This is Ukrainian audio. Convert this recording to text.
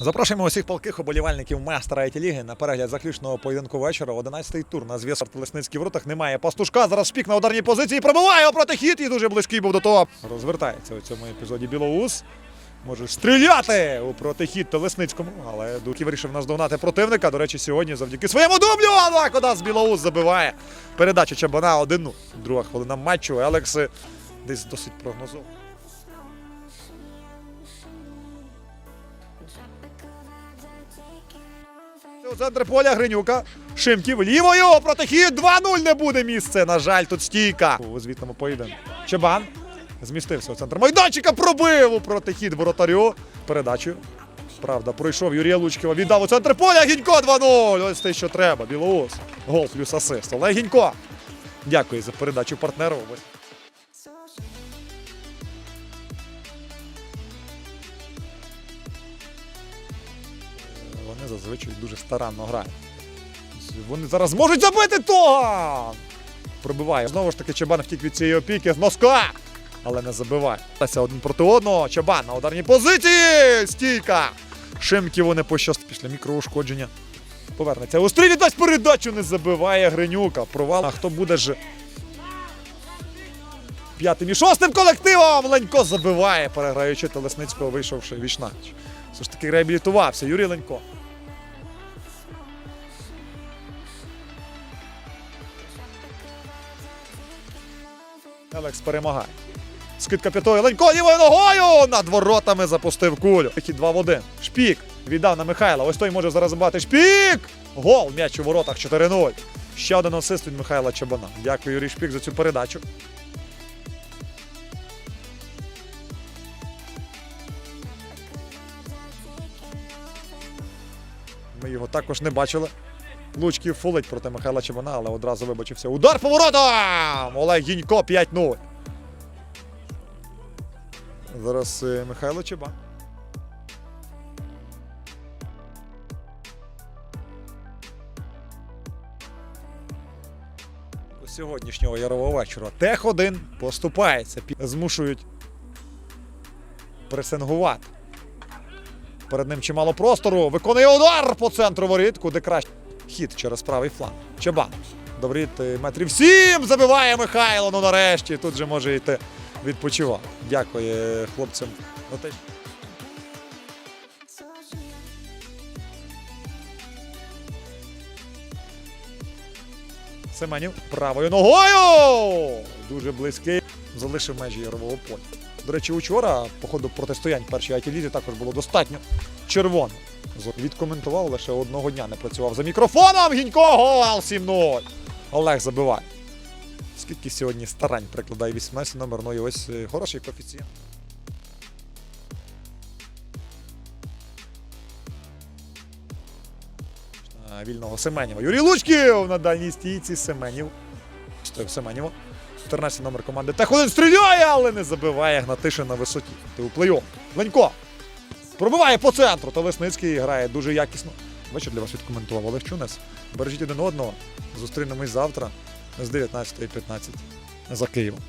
Запрошуємо усіх палких оболівальників майстра IT ліги на перегляд заключного поєдинку вечора. 11-й тур на зв'язок Лесницький воротах. Немає пастушка. Зараз шпік на ударній позиції. Пробиває проти хід і дуже близький був до того. Розвертається у цьому епізоді Білоус. Може стріляти у протихід Телесницькому, але Дуки вирішив наздогнати противника. До речі, сьогодні завдяки своєму дублю Лакодас Білоус забиває. Передача Чабана 1 Друга хвилина матчу. Елекс е, десь досить прогнозовано. Центр поля Гринюка. Шимків лівою протихід 2-0 не буде місце. На жаль, тут стійка. Звітному поєдинку. Чабан змістився у центр майданчика. Пробив у протихід воротарю. Передачу. Правда, пройшов Юрія Лучківа. Віддав у центр поля. Гінько 2-0. Ось те, що треба. Білоус. Гол плюс асист. Олег Гінько. Дякую за передачу партнеру. Вони зазвичай дуже старанно грають. Вони зараз можуть забити того! Пробиває. Знову ж таки, Чабан втік від цієї опіки з носка. Але не забиває. Один проти одного. Чабан на ударній позиції. Стійка. Шимківу не пощастить після мікроушкодження. Повернеться. У стрілі дасть передачу, не забиває Гринюка. Провал. А хто буде ж п'ятим і шостим колективом? Ленько забиває, переграючи Телесницького, вийшовши вічнач. Все ж таки реабілітувався Юрій Ленько. Елекс перемагає. Скидка п'ятої. Ленько лівою ногою! Над воротами запустив кулю. Хід 2 в 1. Шпік віддав на Михайла. Ось той може зараз забати. Шпік! Гол! М'яч у воротах 4-0. Ще один асист від Михайла Чабана. Дякую, Юрій Шпік, за цю передачу. Ми його також не бачили. Лучків фулить проти Михайла Чабана, але одразу вибачився. Удар по воротам! Олег Гінько 5-0. Зараз е, Михайло Чабан. До Сьогоднішнього ярового вечора. Тех 1 поступається. Змушують пресингувати. Перед ним чимало простору. Виконує удар по центру воріт, куди краще. Хід через правий фланг. Чабан. Добріт е, метрів сім. Забиває Михайло. Ну нарешті. Тут же може йти відпочивати. Дякую хлопцям. за Семенів правою ногою. Дуже близький. Залишив межі ярового поля. До речі, учора, по ходу протистоянь першій айті лізі також було достатньо червоно. Відкоментував лише одного дня не працював за мікрофоном. Гінько гол 7-0. Олег забиває. Скільки сьогодні старань прикладає 18 номер, ну і ось е, хороший коефіцієнт. Вільного Семенєва. Юрій Лучків на дальній стійці Семенів. Стоїв Семенєва. 14 номер команди. Тех один стріляє, але не забиває Гнатишин на висоті. Ти у плей-офф. Ленько. Пробиває по центру. Та Лесницький грає дуже якісно. Вечір для вас відкоментував Олег Чунес. Бережіть один одного. Зустрінемось завтра з 19.15 за Києвом.